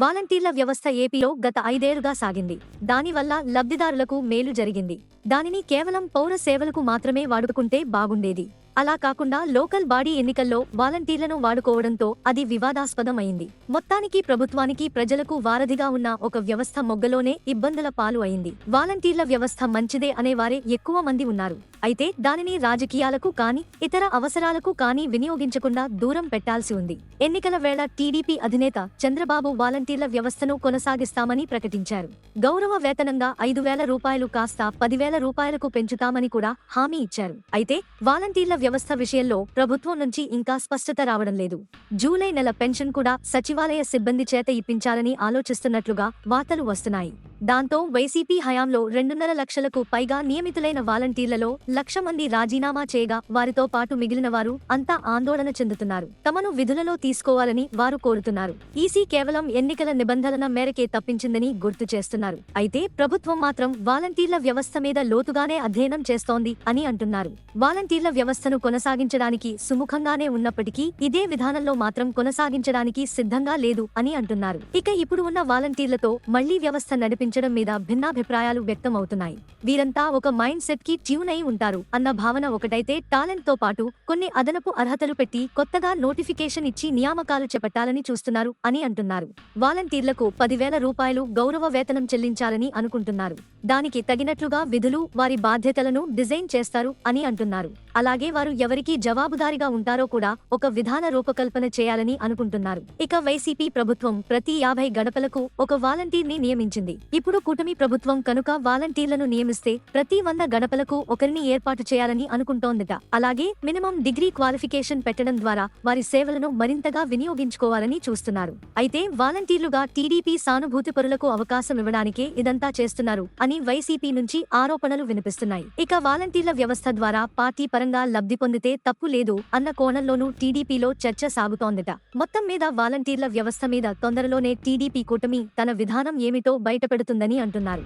వాలంటీర్ల వ్యవస్థ ఏపీలో గత ఐదేళ్ళుగా సాగింది. దానివల్ల లబ్ధిదారులకు మేలు జరిగింది. దానిని కేవలం పౌర సేవలకు మాత్రమే వాడుకుంటే బాగుండేది. అలా కాకుండా లోకల్ బాడీ ఎన్నికల్లో వాలంటీర్లను వాడుకోవడంతో అది వివాదాస్పదం అయింది మొత్తానికి ప్రభుత్వానికి ప్రజలకు వారధిగా ఉన్న ఒక వ్యవస్థ మొగ్గలోనే ఇబ్బందుల పాలు అయింది. వాలంటీర్ల వ్యవస్థ మంచిదే అనేవారే ఎక్కువ మంది ఉన్నారు. అయితే దానిని రాజకీయాలకు కాని ఇతర అవసరాలకు కాని వినియోగించకుండా దూరం పెట్టాల్సి ఉంది. ఎన్నికల వేళ టీడీపీ అధినేత చంద్రబాబు వాలంటీర్ల వ్యవస్థను కొనసాగిస్తామని ప్రకటించారు. గౌరవ వేతనంగా ఐదు వేల రూపాయలు కాస్త పదివేల రూపాయలకు పెంచుతామని కూడా హామీ ఇచ్చారు. అయితే వాలంటీర్ల వ్యవస్థ విషయంలో ప్రభుత్వం నుంచి ఇంకా స్పష్టత రావడం లేదు. జూలై నెల పెన్షన్ కూడా సచివాలయ సిబ్బంది చేత ఇప్పించాలని ఆలోచిస్తున్నట్లుగా వార్తలు వస్తున్నాయి. దాంతో వైసీపీ హయాంలో రెండున్నర లక్షలకు పైగా నియమితులైన వాలంటీర్లలో లక్ష మంది రాజీనామా చేయగా వారితో పాటు మిగిలిన వారు అంతా ఆందోళన చెందుతున్నారు. తమను విధులలో తీసుకోవాలని వారు కోరుతున్నారు. ఈసీ కేవలం ఎన్నికల నిబంధనల మేరకే తప్పించిందని గుర్తు చేస్తున్నారు. అయితే ప్రభుత్వం మాత్రం వాలంటీర్ల వ్యవస్థ మీద లోతుగానే అధ్యయనం చేస్తోంది అని అంటున్నారు. వాలంటీర్ల వ్యవస్థను కొనసాగించడానికి సుముఖంగానే ఉన్నప్పటికీ ఇదే విధానంలో మాత్రం కొనసాగించడానికి సిద్ధంగా లేదు అని అంటున్నారు. ఇక ఇప్పుడు ఉన్న వాలంటీర్లతో మళ్ళీ వ్యవస్థ నడిపి నడిపించడం మీద భిన్నాభిప్రాయాలు వ్యక్తం అవుతున్నాయి వీరంతా ఒక మైండ్ సెట్కి ట్యూన్ అయి ఉంటారు అన్న భావన ఒకటైతే టాలెంట్తో పాటు కొన్ని అదనపు అర్హతలు పెట్టి కొత్తగా నోటిఫికేషన్ ఇచ్చి నియామకాలు చేపట్టాలని చూస్తున్నారు అని అంటున్నారు. వాలంటీర్లకు పదివేల రూపాయలు గౌరవ వేతనం చెల్లించాలని అనుకుంటున్నారు. దానికి తగినట్లుగా విధులు వారి బాధ్యతలను డిజైన్ చేస్తారు అని అంటున్నారు. అలాగే వారు ఎవరికి జవాబుదారిగా ఉంటారో కూడా ఒక విధాన రూపకల్పన చేయాలని అనుకుంటున్నారు. ఇక వైసీపీ ప్రభుత్వం ప్రతి యాభై గడపలకు ఒక వాలంటీర్ని నియమించింది. ఇప్పుడు కూటమి ప్రభుత్వం కనుక వాలంటీర్లను నియమిస్తే ప్రతి వంద గడపలకు ఒకరిని ఏర్పాటు చేయాలని అనుకుంటోందట. అలాగే మినిమం డిగ్రీ క్వాలిఫికేషన్ పెట్టడం ద్వారా వారి సేవలను మరింతగా వినియోగించుకోవాలని చూస్తున్నారు. అయితే వాలంటీర్లుగా టీడీపీ సానుభూతి పరులకు అవకాశం ఇవ్వడానికే ఇదంతా చేస్తున్నారు అని అని వైసీపీ నుంచి ఆరోపణలు వినిపిస్తున్నాయి. ఇక వాలంటీర్ల వ్యవస్థ ద్వారా పార్టీ పరంగా లబ్ధి పొందితే తప్పు లేదు అన్న కోణంలోనూ టీడీపీలో చర్చ సాగుతోందట. మొత్తం మీద వాలంటీర్ల వ్యవస్థ మీద తొందరలోనే టీడీపీ కూటమి తన విధానం ఏమిటో బయటపెడుతుందని అంటున్నారు.